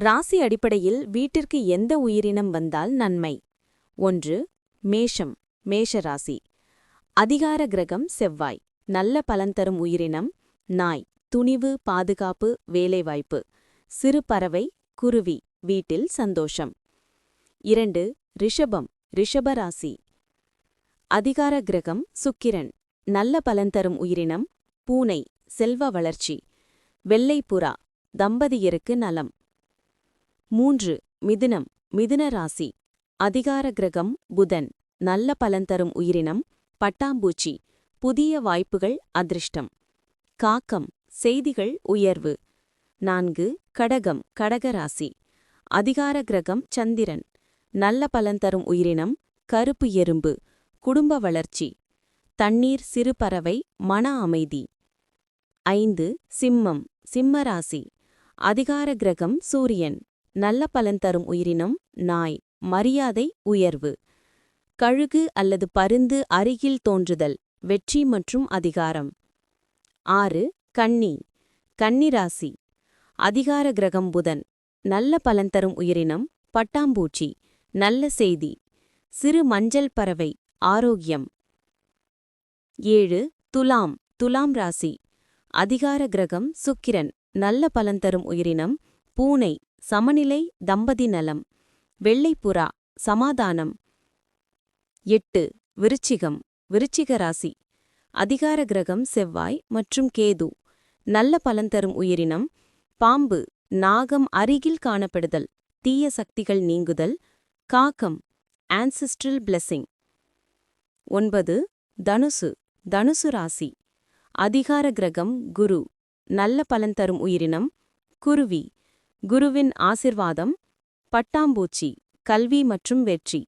ராசி அடிப்படையில் வீட்டிற்கு எந்த உயிரினம் வந்தால் நன்மை? ஒன்று மேஷம் மேஷ ராசி அதிகார கிரகம் செவ்வாய். நல்ல பலன் தரும் உயிரினம் நாய். துணிவு பாதுகாப்பு வேலைவாய்ப்பு. சிறு பறவை குருவி. வீட்டில் சந்தோஷம். இரண்டு ரிஷபம் ரிஷபராசி. அதிகார கிரகம் சுக்கிரன். நல்ல பலன் தரும் உயிரினம் பூனை. செல்வ வளர்ச்சி. வெள்ளைப்புறா. தம்பதியருக்கு நலம். மூன்று மிதுனம் மிதுன ராசி. அதிகார கிரகம் புதன். நல்ல பலன் தரும் உயிரினம் பட்டாம்பூச்சி. புதிய வாய்ப்புகள் அதிர்ஷ்டம். காக்கம் செய்திகள் உயர்வு. நான்கு கடகம் கடகராசி அதிகார கிரகம் சந்திரன். நல்ல பலன் தரும் உயிரினம் கருப்பு எறும்பு. குடும்ப வளர்ச்சி. தண்ணீர் சிறு பறவை மன அமைதி. ஐந்து சிம்மம் சிம்மராசி அதிகார கிரகம் சூரியன். நல்ல பலன் தரும் உயிரினம் நாய். மரியாதை உயர்வு. கழுகு அல்லது பருந்து அருகில் தோன்றுதல் வெற்றி மற்றும் அதிகாரம். ஆறு கன்னி கன்னிராசி. அதிகார கிரகம் புதன். நல்ல பலன் தரும் உயிரினம் பட்டாம்பூச்சி. நல்ல செய்தி. சிறு மஞ்சள் பறவை ஆரோக்கியம். ஏழு துலாம். துலாம் ராசி. அதிகார கிரகம் சுக்கிரன். நல்ல பலன் தரும் உயிரினம் பூனை. சமநிலை தம்பதி நலம். வெள்ளைப்புறா சமாதானம். எட்டு விருச்சிகம் விருச்சிக ராசி. அதிகார கிரகம் செவ்வாய் மற்றும் கேது. நல்ல பலன் தரும் உயிரினம். பாம்பு நாகம் அருகில் காணப்படுதல். தீய சக்திகள் நீங்குதல். காக்கம் ஆன்சிஸ்ட்ரல் பிளெஸிங் ஒன்பது தனுசு தனுசு ராசி. அதிகார கிரகம் குரு. நல்ல பலன் தரும் உயிரினம். குருவி குருவின் ஆசிர்வாதம் பட்டாம்பூச்சி கல்வி மற்றும் வெற்றி.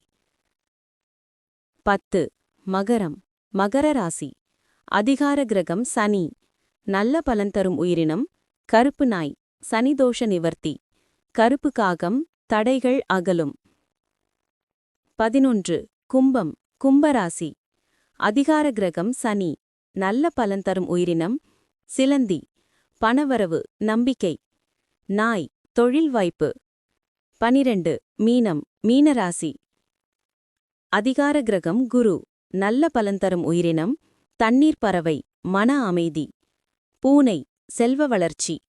பத்து மகரம் மகர ராசி. அதிகார கிரகம் சனி. நல்ல பலன் தரும் உயிரினம் கருப்பு நாய் சனிதோஷ நிவர்த்தி. கருப்பு காகம் தடைகள் அகலும். பதினொன்று கும்பம் கும்பராசி அதிகார கிரகம் சனி. நல்ல பலன் தரும் உயிரினம் சிலந்தி பணவரவு நம்பிக்கை. நாய் தொழில் வாய்ப்பு பனிரெண்டு மீனம் மீனராசி. அதிகார கிரகம் குரு. நல்ல பலன் தரும் உயிரினம். தண்ணீர் பறவை. மன அமைதி. பூனை செல்வ வளர்ச்சி.